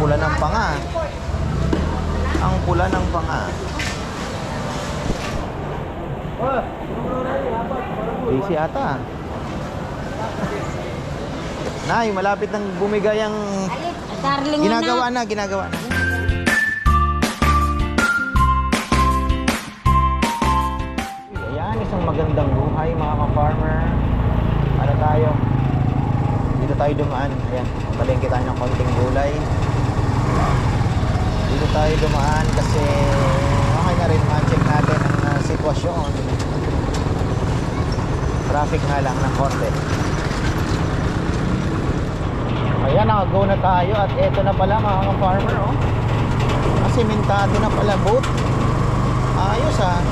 pula ng panga. Ang pula ng panga. Busy ata. Nay, malapit nang bumigay ang darling ginagawa na, ginagawa na. Ayan, isang magandang buhay mga ka-farmer. Ano tayo? Dito tayo dumaan. Ayan, palengke tayo ng konting gulay. Tayo dumaan kasi okay na rin ma-check natin ang uh, sitwasyon. Traffic nga lang ng konti. Ayan, nakago na tayo at eto na pala mga ka-farmer, oh. Asimentado na pala boat. Ayos ah.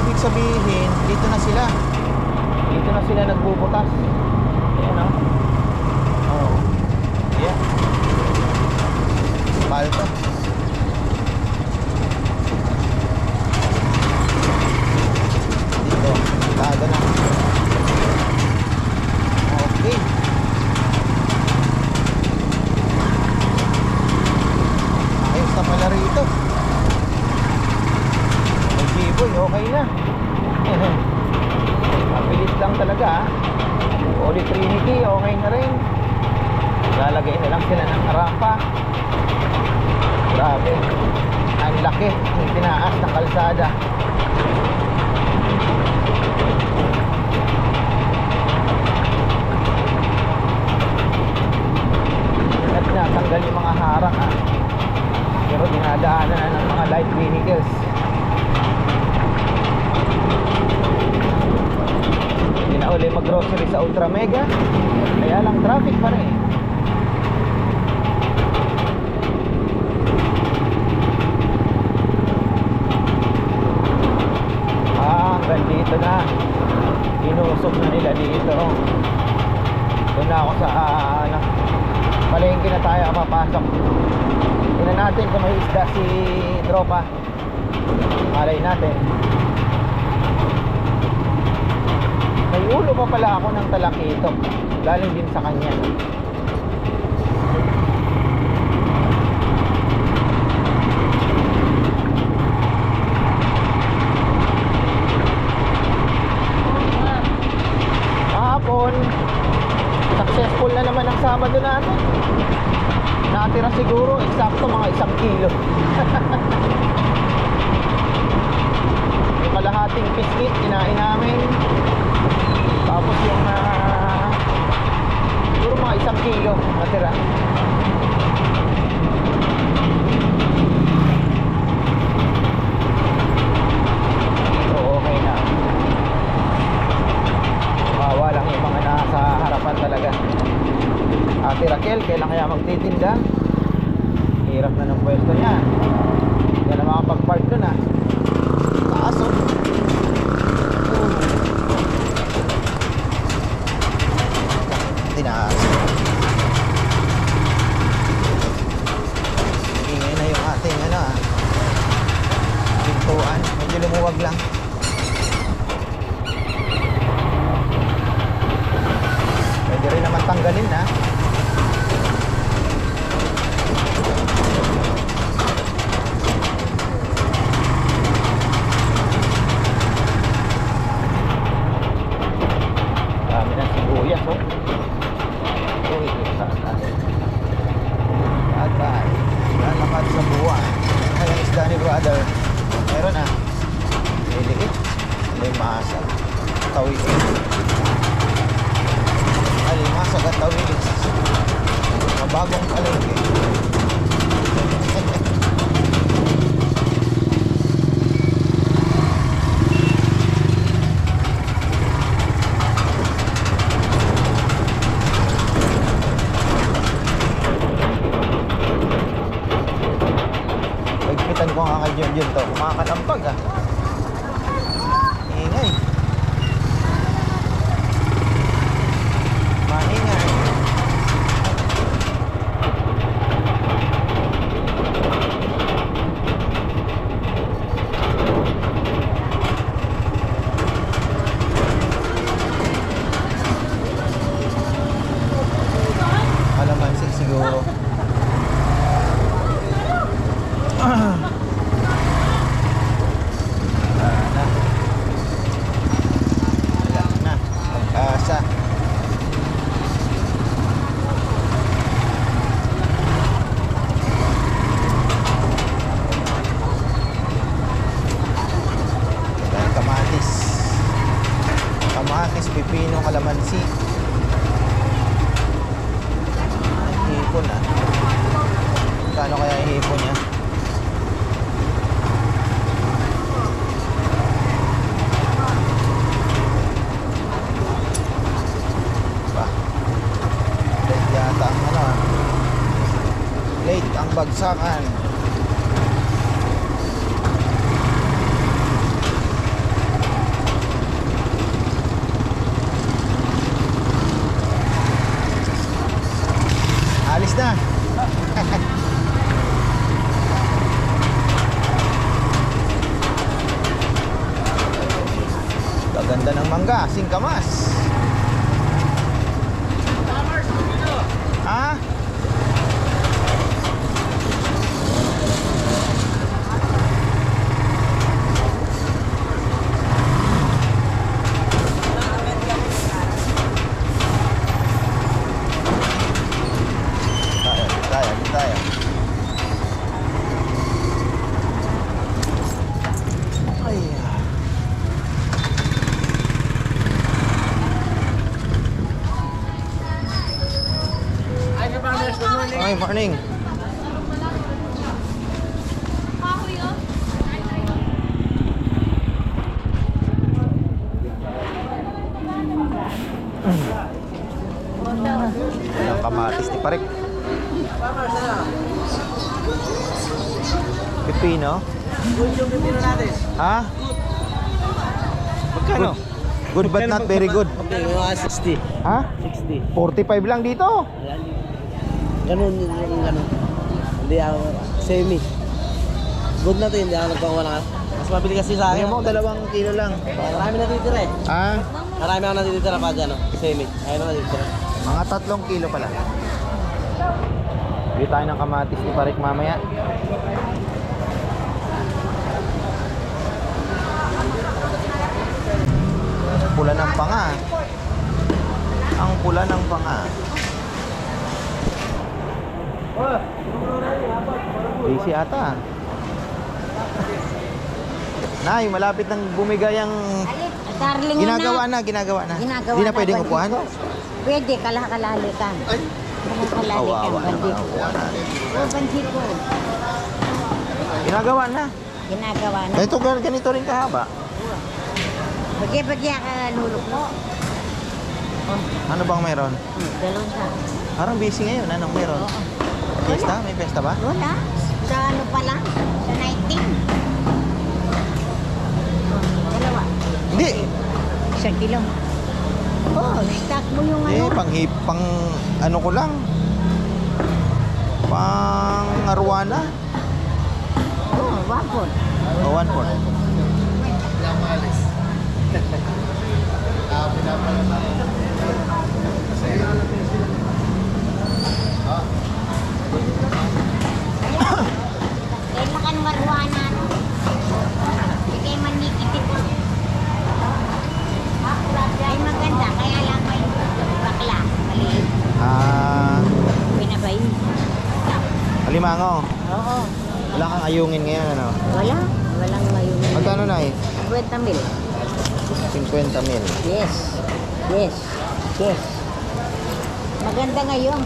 Ibig sabihin, dito na sila. Dito na sila nagbubutas. Ayan oh. Oh. Ayan. Palto. Dito, tago na. Okay. Ayos na pala rito. May G-Boy, okay na. Mabilis lang talaga ah. Holy Trinity, okay na rin. Lalagay na lang sila ng rampa. Grabe. Ang laki ng tinaas ng kalsada. At natanggal yung mga harang ah. Pero dinadaanan na ng mga light vehicles. Hindi na uli mag-grocery sa Ultra Mega. Kaya lang traffic pa rin. Ah, hanggang dito na. Inusok na nila dito. Doon na ako sa ah, ano, palengke na tayo papasok. Tingnan natin kung may isda si tropa. Malay natin. May ulo pa pala ako ng talakito. Galing din sa kanya. Kahapon, successful na naman ang Sabado natin. Natira siguro eksakto mga isang kilo. Yung kalahating biscuit, kinain namin. Tapos yung ah, siguro mga isang kilo natira. So okay na. Bawa lang yung mga nasa harapan talaga. Ate Raquel, kailan kaya magtitinda? Hirap na ng pwesto niya. Hindi na makapag-park doon ah. Taas oh. Tinaas. Ingay na yung ating ano ah. Pintuan. Medyo lumuwag lang. Pwede rin naman tanggalin na. Dami ng sibuyas, oh. Uy, sana. Atay. Lalakad sa buwan. Kaya isda ni brother. Meron ah. Liliit. Limasa. Tawid. Alimasag at tawilis. Mabagong palengke. Pagpitan ko nga kay Junjun to. Kumakalampag ah. Ingay. Maingay. Kalamansi siguro. hipon ah. Kano kaya yung hipon niya? Ba? Late yata ang ano ah. Late ang bagsakan. Alis na. Gaganda ng mangga, singkamas. Ha? Tayo, tayo, tayo. Ay. Ay, morning. Ilang kamatis ni Parik. Pipino? yung pipino natin. Ha? Magkano? Good but not very good. Okay, mga 60. Ha? 60. 45 lang dito. Ganun, yung ganun. Hindi ako, semi. Good na to, hindi ako nagpakuha na. Mas mabili kasi sa Ayaw akin. mo, dalawang kilo lang. Marami natitira eh. Ha? Marami ako natitira pa dyan, no? semi. Ayun na natitira. Mga tatlong kilo pala. Bili tayo ng kamatis ni Parik mamaya. Pula ng panga. Ang pula ng panga. Busy ata. Nay, malapit nang bumigay ang Alin, darling ginagawa na. na, ginagawa na. Ginagawa Hindi na pwedeng upuan. Pwede, kalakalali ka. Kalakalali ka, Kawawa naman bandito. ang upuan natin. O, bandito. Ginagawa na. Ginagawa na. Ito ganito rin kahaba. Bagya-bagya ka lulok mo. Ano bang meron? Hmm, Dalawang sa. Parang busy ngayon. Anong meron? Oo. Fiesta? May fiesta ba? Wala. Sa ano pa lang? Sa 19. Oh, Dalawa. Hindi. Isang kilo. Oh, stock mo yung Eh, ano. pang hip, pang ano ko lang. Pang arwana. Oh, wapon. O, one fourth. Kailangan marwana. Hindi man nikit ito. Ay maganda, kaya lang may bakla. Maliit. Ah, Pinabay. alimango. Oo. Wala kang ayungin ngayon, ano? Wala. Walang mayroon. Magkano na eh? 50 mil. 50 mil. Yes. Yes. Yes. Maganda ngayon.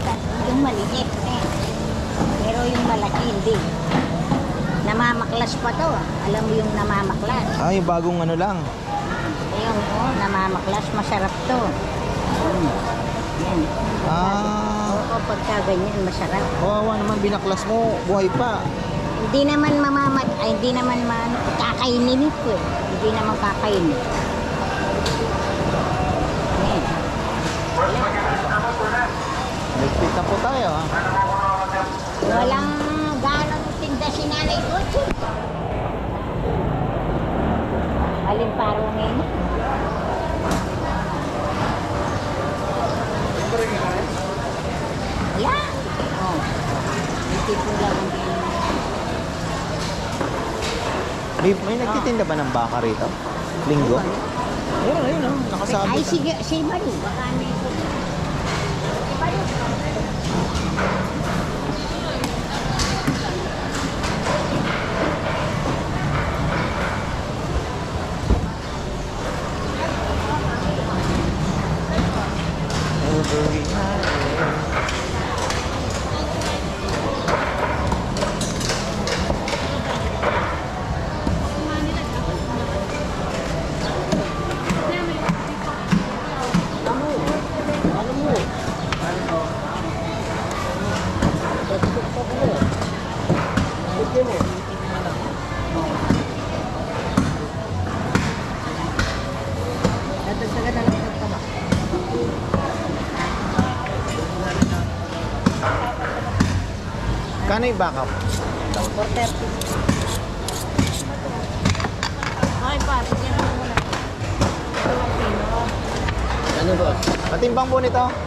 Yung maliit. Eh. Pero yung malaki hindi. Namamaklas pa to. ah. Alam mo yung namamaklas. Ah, yung bagong ano lang. Yung oh, namamaklas. Masarap to. Mm. Yan. Ah, Oo, pagka ganyan, masarap. kawawa naman binaklas mo. Buhay pa. Hindi naman mamamat, ay hindi naman ma, kakainin ito eh. Hindi naman kakainin. Ayan. Nagpit na po tayo, ah. Walang Nanay Gucci. Alin paro ngayon? Wala. Oh. Hindi po lang ang May, may nagtitinda ba ng baka rito? Linggo? Ayun, ayun, oh. Nakasabi. Ay, sige, si Maru. Baka may... Maganda lang ng taba. Kano yung backup? 4.30. Okay pa, tignan mo muna. Ito ang pino. Ano ba? Patimbang po nito?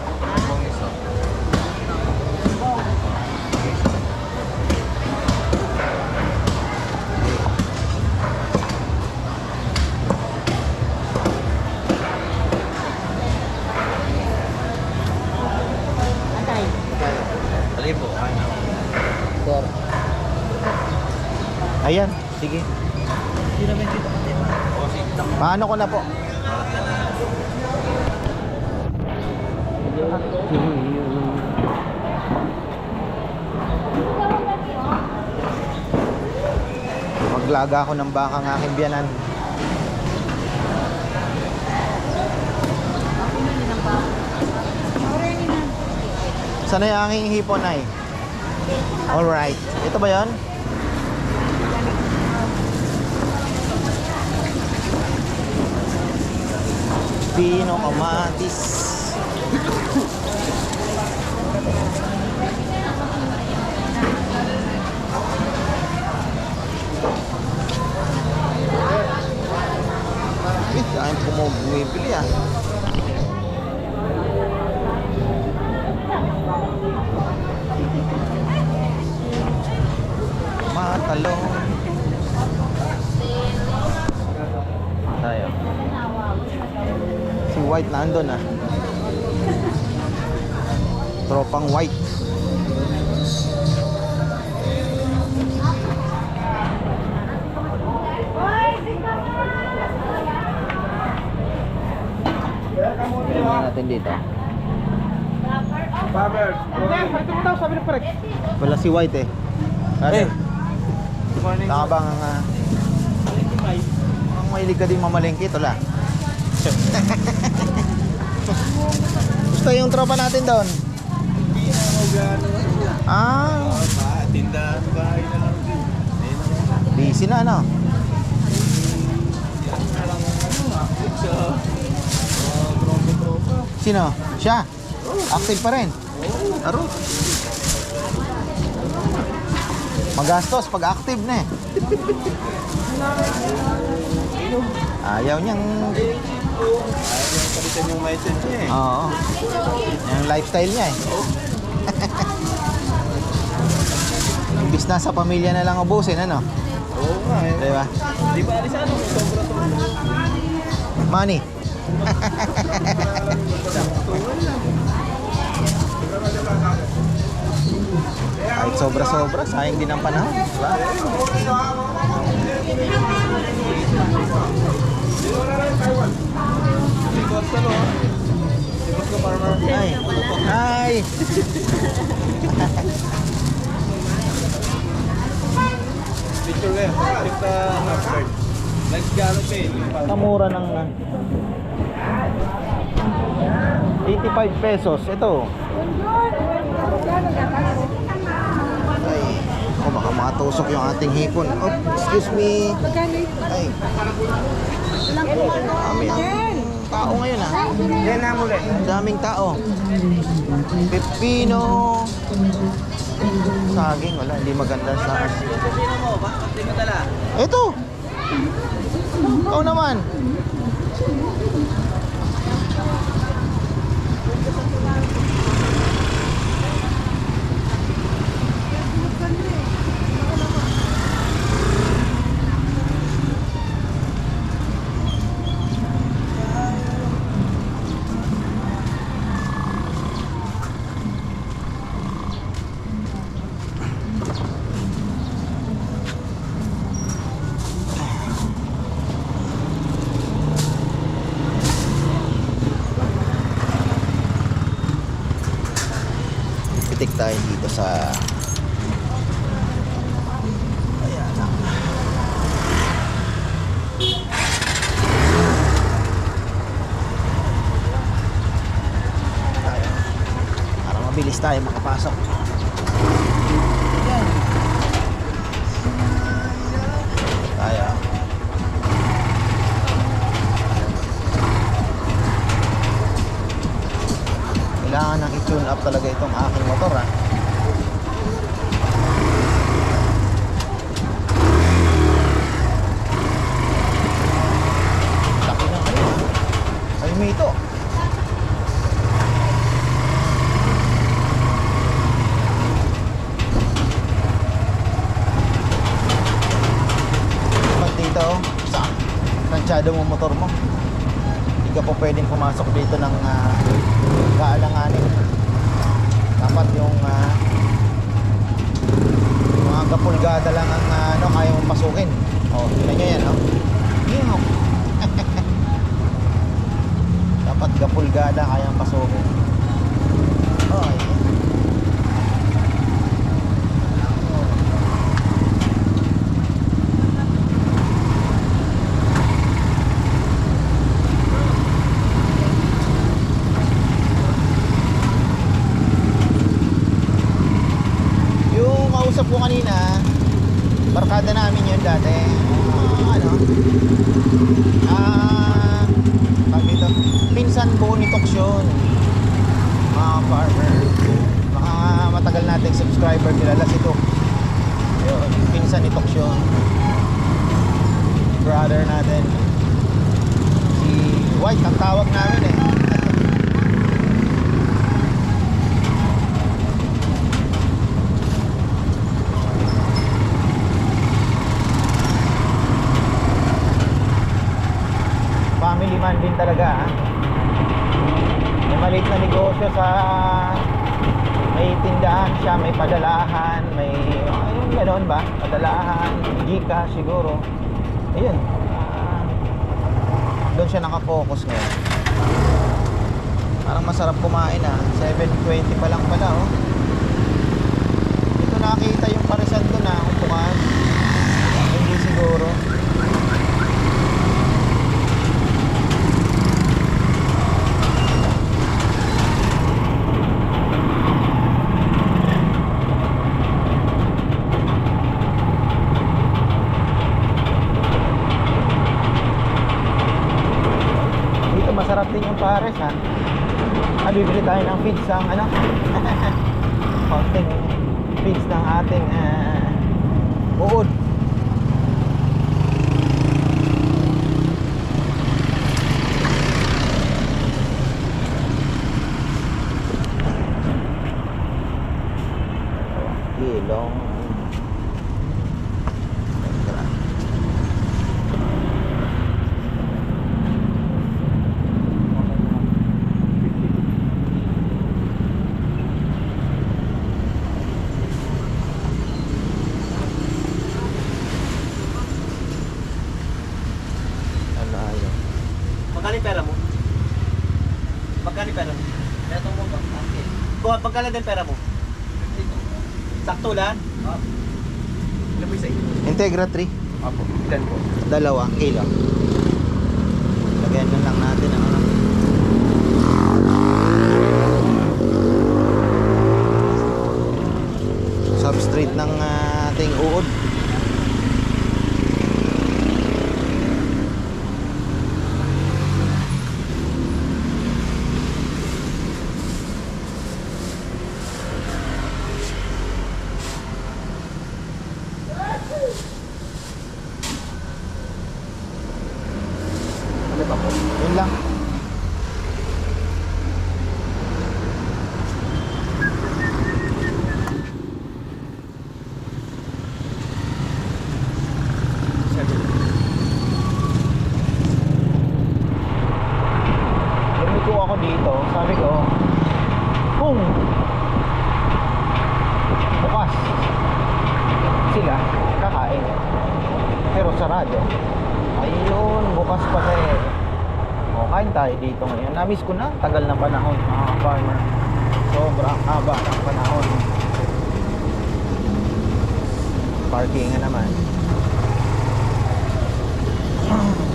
Ayan, sige. Paano ko na po? Maglaga ako ng baka ng aking biyanan. Sana yung aking hipon ay? Alright. Ito ba yon? Pino Kamatis. Eh, dahil po mo bumibili ah. Matalong. Tayo. White nandun ah. Tropang White. Tingnan natin dito. Wala si White eh. Ano? Eh. Nakabang ang... Uh, ang mahilig ka din mamalengke, wala. Gusto yung tropa natin doon? Ah, Tindahan bahay na lang din. busy na ano? Sino? Siya? Active pa rin? Aro? Magastos pag active na eh. Ayaw niyang... Palitan yung mindset niya eh. Oo. Yung lifestyle niya eh. Imbis na sa pamilya na lang ubusin, ano? Oo nga eh. Di ba? Di ba alis ano? Sobra to. Money. Kahit sobra-sobra, sayang din ang panahon. di Ay, ay, Picture. Check the number. Nag-gano eh. kamura ng ah, 85 pesos. Ito. Ay, oh, baka matusok yung ating hipon. Oh, excuse me. Ay. Ang tao ngayon ah. Yan na muli. Daming tao. Pepino. Saging, wala. Hindi maganda sa... Ito! Ikaw naman. kailangan nang i-tune up talaga itong aking motor ha? Laki na kayo. Ay may ito. Pag dito saan? tansyado mo motor mo. Hindi ka po pwedeng pumasok dito ng uh, family man din talaga ah. may maliit na negosyo sa may tindahan siya, may padalahan, may ayun ganoon ba? Padalahan, gika siguro. Ayun. ah, doon siya nakafocus ngayon. Parang masarap kumain ah. 7.20 pa lang pala oh. Dito nakita yung parisan doon ah, upukan. Hindi siguro. Dito masarap din yung pares ha. Ah, bibili tayo ng feeds ang ano? Konting feeds ng ating ah, uod. Ilong. Ano ayaw? Magkano yung pera mo? Magkano yung pera mo? Ito mo ba? Okay. Kung magkano din pera mo? Sakto lang? Oo. Ano po isa? Integra 3. Apo. Ilan po? Dalawa kilo. Lagyan na lang natin ang ano. Substrate ng ah, ating uod. Ano pa po? Yun lang. Seven. Lumiko ako dito. Sabi ko, kung bukas sila kakain. Pero sarado. Ayun, bukas pa eh. O, kain tayo dito ngayon. Namiss ko na, tagal na panahon, mga farmer. Sobrang haba ng panahon. Parking nga naman. Oh.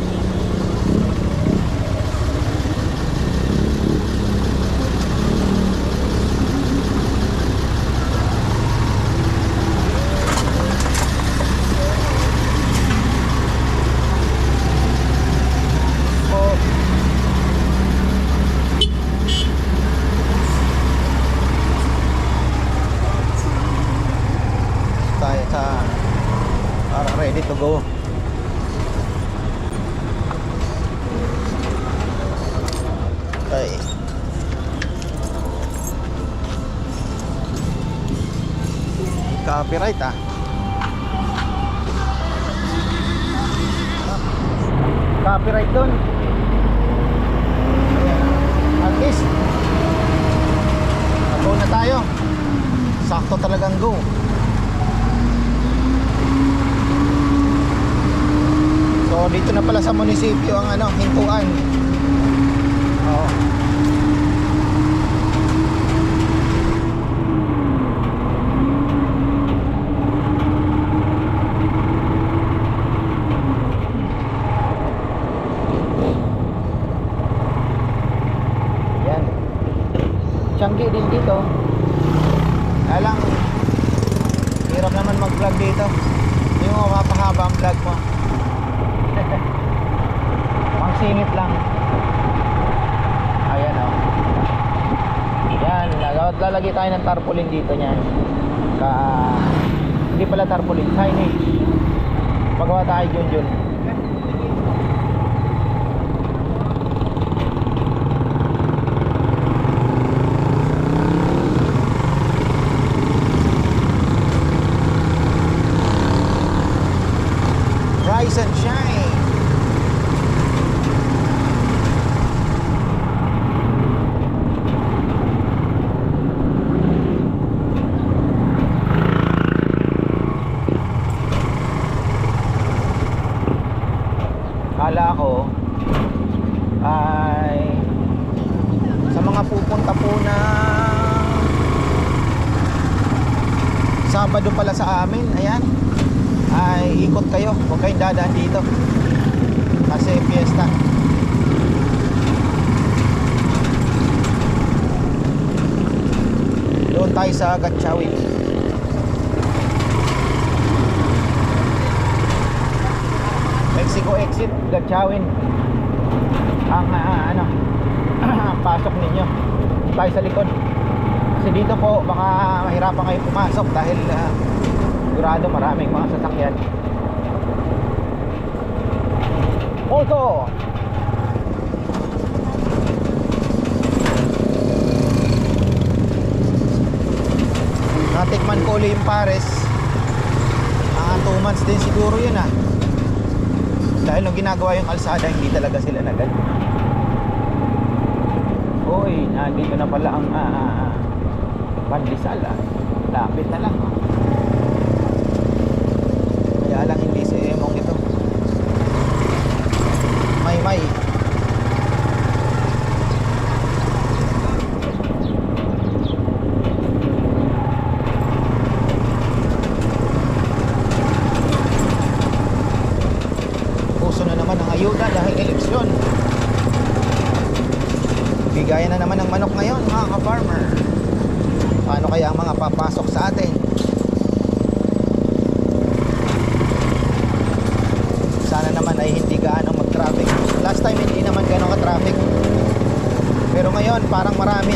tayo sa para ready to go ay copyright ah copyright doon. At least, go na tayo. Sakto talagang go. So dito na pala sa munisipyo ang ano, hintuan. Oo. Yan. Tianggi din dito. Kaya lang, hirap naman mag-vlog dito. Hindi mo mapapahaba ang vlog mo. Pang singit lang. Ayan o. Yan, lagawat lalagay tayo ng tarpaulin dito niyan. Ka hindi pala tarpaulin, signage. Pagawa tayo dyan dyan. Rise and shine. Kala ko ay sa mga pupunta po na Sabado pala sa amin, ayan ay ikot kayo huwag kayong dadaan dito kasi fiesta doon tayo sa Gatchawin Mexico exit Gatchawin ang ah, ano pasok ninyo. Tayo sa likod. Kasi dito po baka mahirapan kayo pumasok dahil ah, sigurado maraming mga sasakyan. Auto Natikman ko ulit yung pares. Mga 2 months din siguro yun ah. Dahil nung ginagawa yung kalsada Hindi talaga sila nagad Uy, nandito na pala ang ah, Pandesal ah. Lapit na lang ah. Kaya lang hindi si Emong ito May may Puso na naman ang ayuda dahil eleksyon Bigayan na naman ng manok ngayon mga ka-farmer. Paano kaya ang mga papasok sa atin? Sana naman ay hindi gaano mag-traffic. Last time hindi naman gaano ka-traffic. Pero ngayon parang marami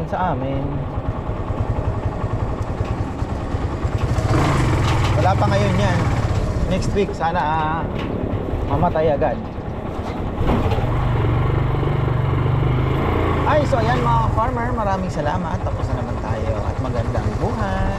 Naiiwan sa amin. Wala pa ngayon yan. Next week, sana ah, mamatay agad. Ay, so ayan mga farmer, maraming salamat. Tapos na naman tayo at magandang buhay.